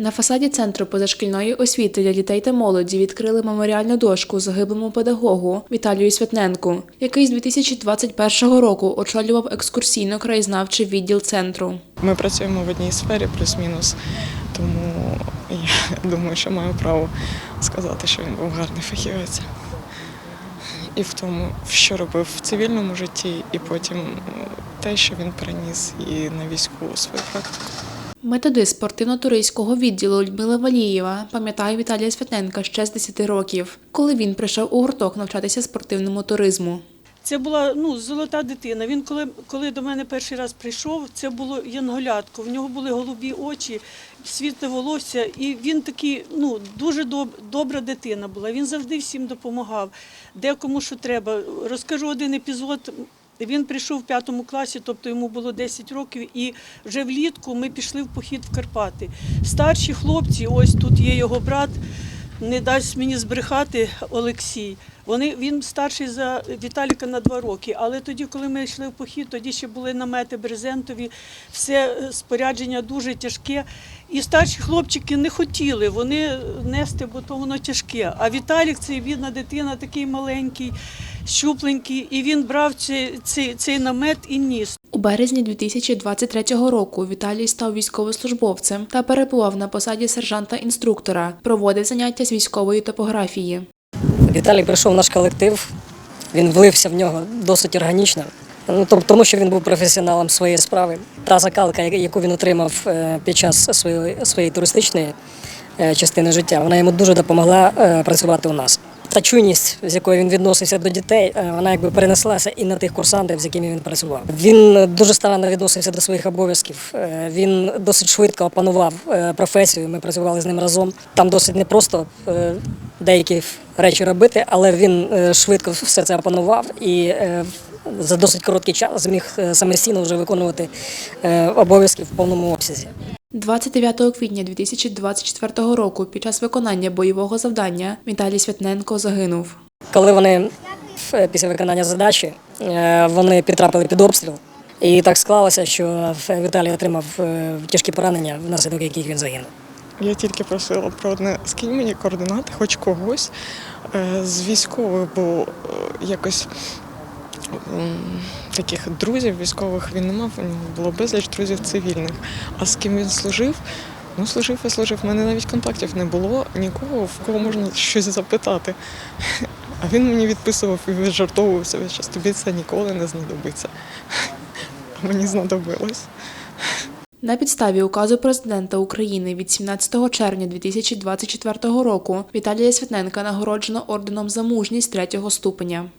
На фасаді центру позашкільної освіти для дітей та молоді відкрили меморіальну дошку загиблому педагогу Віталію Святненку, який з 2021 року очолював екскурсійно-краєзнавчий відділ центру. Ми працюємо в одній сфері плюс-мінус, тому я думаю, що маю право сказати, що він був гарний фахівець. І в тому, що робив в цивільному житті, і потім те, що він переніс і на військову свою практику. Методист спортивно-туристського відділу Людмила Валієва пам'ятає Віталія Святненка ще з 10 років, коли він прийшов у гурток навчатися спортивному туризму. Це була ну, золота дитина. Він коли, коли до мене перший раз прийшов, це було янголятко. В нього були голубі очі, світле волосся, і він такий, ну, дуже доб, добра дитина була. Він завжди всім допомагав, декому що треба. Розкажу один епізод. Він прийшов в п'ятому класі, тобто йому було 10 років, і вже влітку ми пішли в похід в Карпати. Старші хлопці, ось тут є його брат, не дасть мені збрехати Олексій. Вони, він старший за Віталіка на два роки, але тоді, коли ми йшли в похід, тоді ще були намети брезентові, все е, спорядження дуже тяжке. І старші хлопчики не хотіли вони нести, бо то воно тяжке. А Віталік це бідна дитина, такий маленький, щупленький, і він брав цей, цей, цей намет і ніс. У березні 2023 року Віталій став військовослужбовцем та перебував на посаді сержанта-інструктора, проводив заняття з військової топографії. Віталій прийшов в наш колектив, він влився в нього досить органічно, ну, тому що він був професіоналом своєї справи. Та закалка, яку він отримав е, під час своєї, своєї туристичної е, частини життя, вона йому дуже допомогла е, працювати у нас. Та чуйність, з якою він відносився до дітей, е, вона якби перенеслася і на тих курсантів, з якими він працював. Він дуже старанно відносився до своїх обов'язків. Е, Він досить швидко опанував е, професію. Ми працювали з ним разом. Там досить непросто деякі речі робити, але він швидко все це опанував і за досить короткий час зміг самостійно вже виконувати обов'язки в повному обсязі. 29 квітня 2024 року під час виконання бойового завдання Віталій Святненко загинув. Коли вони е, після виконання задачі е, вони підтрапили під обстріл, і так склалося, що е, Віталій отримав тяжкі поранення, внаслідок яких він загинув. Я тільки просила про одне, скинь мені координати, хоч когось з військових, бо якось таких друзів військових він не мав, у нього було безліч друзів цивільних. А з ким він служив? Ну, служив і служив. У мене навіть контактів не було нікого, в кого можна щось запитати. А він мені відписував і віджартовувався час. Тобі це ніколи не знадобиться. А мені знадобилось. На підставі указу президента України від 17 червня 2024 року Віталія Святненка нагороджено орденом за мужність третього ступеня.